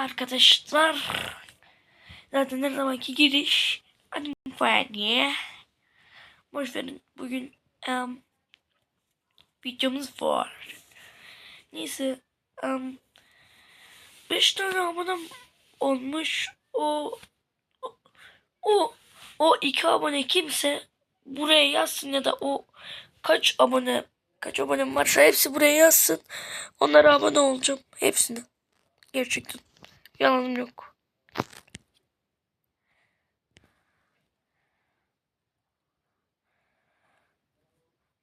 arkadaşlar. Zaten her zamanki giriş. Hadi faniye. Boş verin. Bugün em, videomuz var. Neyse. Um, 5 tane abonem olmuş. O o o, iki abone kimse buraya yazsın ya da o kaç abone kaç abonem varsa hepsi buraya yazsın. Onlara abone olacağım. Hepsine. Gerçekten. Yalanım yok.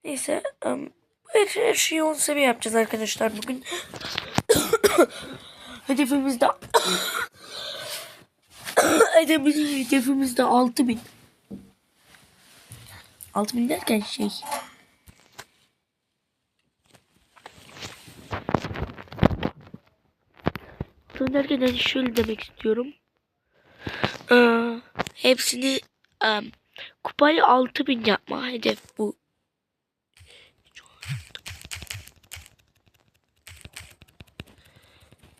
Neyse. her, her şeyi 10 seviye yapacağız arkadaşlar bugün. Hedefimiz de Hedefimiz, hedefimiz de 6000. 6000 derken şey. Bunu derken hani şöyle demek istiyorum. Ee, hepsini em, kupayı 6000 yapma hedef bu.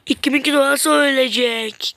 İki bin dolar ölecek.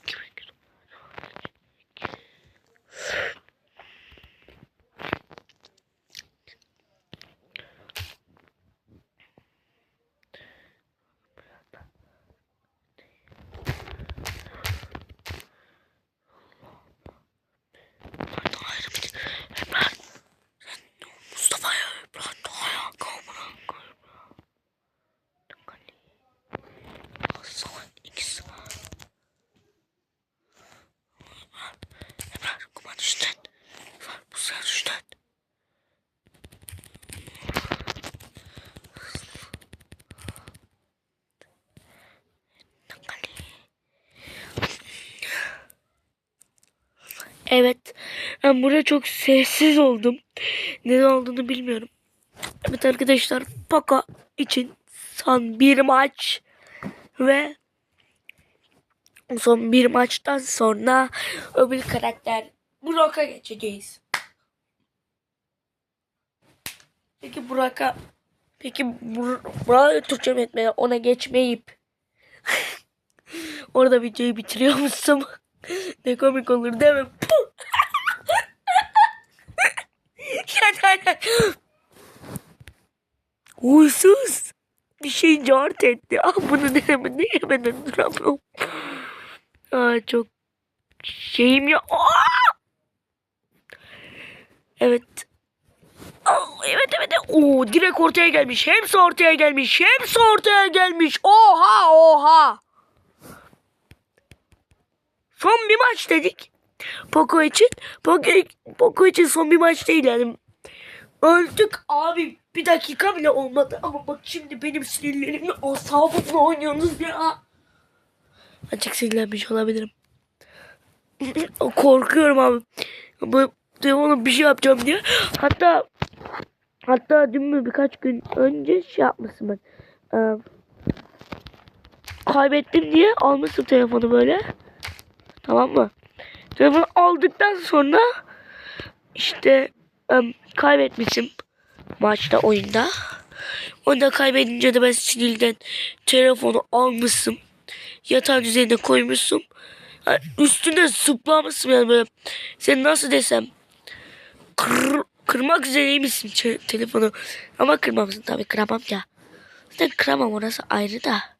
Evet. Ben burada çok sessiz oldum. Neden olduğunu bilmiyorum. Evet arkadaşlar. Paka için son bir maç ve son bir maçtan sonra öbür karakter Burak'a geçeceğiz. Peki Burak'a peki Bur Burak'a Türkçe etmeye ona geçmeyip orada videoyu bitiriyor musun? ne komik olur değil mi? Ya. Huysuz. Bir şey cart etti. Ah bunu deme ne hemen duramıyorum. Aa, çok şeyim ya. Aa! Evet. Aa, evet evet. Oo, direkt ortaya gelmiş. Hepsi ortaya gelmiş. Hepsi ortaya gelmiş. Oha oha. Son bir maç dedik. Poco için. Poco, Poco için son bir maç değil yani. Öldük abi. Bir dakika bile olmadı. Ama bak şimdi benim sinirlerimle asabımla oynuyorsunuz ya. Açık sinirlenmiş olabilirim. Korkuyorum abi. Bu telefona bir şey yapacağım diye. Hatta hatta dün mü birkaç gün önce şey yapmışım ben. Ee, kaybettim diye almıştım telefonu böyle. Tamam mı? Telefonu aldıktan sonra işte em, kaybetmişim maçta oyunda. Oyunda kaybedince de ben sinirden telefonu almışım. Yatağın üzerine koymuşum. Yani üstüne zıplamışım yani böyle. Sen nasıl desem. Kır, kırmak üzereymişsin telefonu. Ama kırmamışsın tabii kıramam ya. Zaten kıramam orası ayrı da.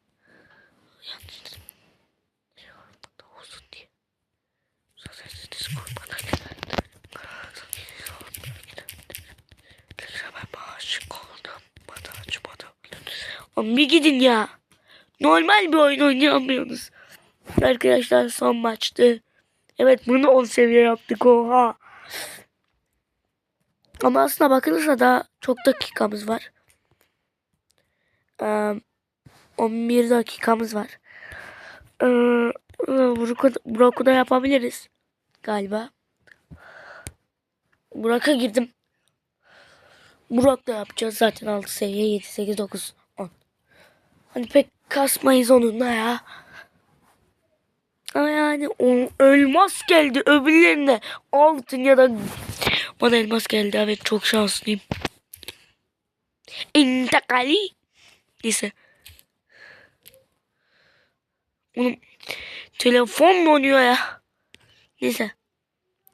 Bir gidin ya. Normal bir oyun oynayamıyorsunuz. Arkadaşlar son maçtı. Evet bunu 10 seviye yaptık oha. Ama aslına bakılırsa da çok dakikamız var. Ee, 11 dakikamız var. Ee, Burak'ı da yapabiliriz. Galiba. Burak'a girdim. Burak da yapacağız zaten 6 seviye 7 8 9 10. Hani pek kasmayız onunla ya. Ama yani o elmas geldi öbürlerine altın ya da bana elmas geldi evet çok şanslıyım. İntakali neyse. Oğlum Telefonla oynuyor ya. Neyse.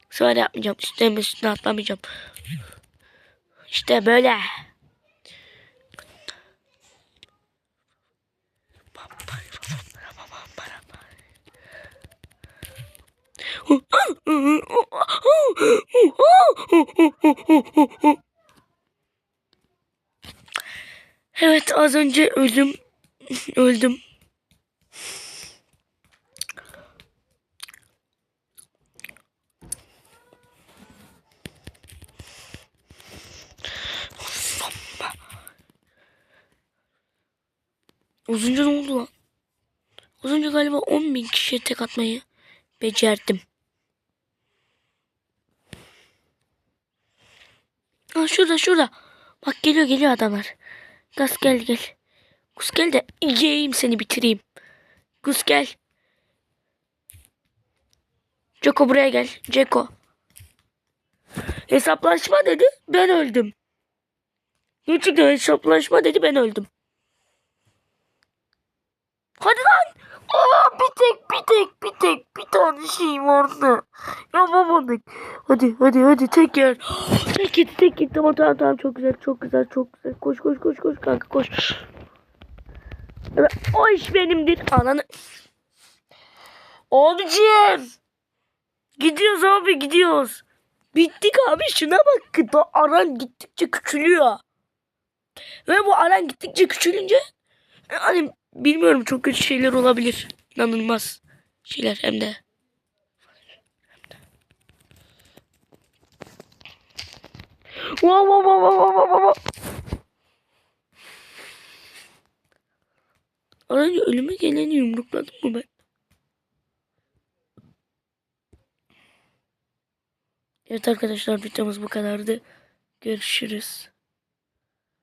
Sonra yapmayacağım. Üstüne üstüne atlamayacağım. İşte böyle. Evet az önce öldüm. Öldüm. Az önce ne oldu lan? Az önce galiba 10 bin kişiye tek atmayı becerdim. Aa şurada şurada. Bak geliyor geliyor adamlar. Gus gel gel. Gus gel de yiyeyim seni bitireyim. Gus gel. Joko buraya gel. Jeko. Hesaplaşma dedi ben öldüm. Gerçekten hesaplaşma dedi ben öldüm. Hadi lan. Aa, bir tek bir tek bir tek tane şey vardı. Yapamadık. Hadi hadi hadi tek yer. Tek git tek git tamam tamam tamam çok güzel çok güzel çok güzel. Koş koş koş koş kanka koş. O iş benimdir ananı. Abicim. Gidiyoruz abi gidiyoruz. Bittik abi şuna bak. Da aran gittikçe küçülüyor. Ve bu aran gittikçe küçülünce hani bilmiyorum çok kötü şeyler olabilir. İnanılmaz şeyler hem de. Wow wow wow wow wow wow önce ölüme geleni yumrukladım mı ben? Evet arkadaşlar videomuz bu kadardı. Görüşürüz.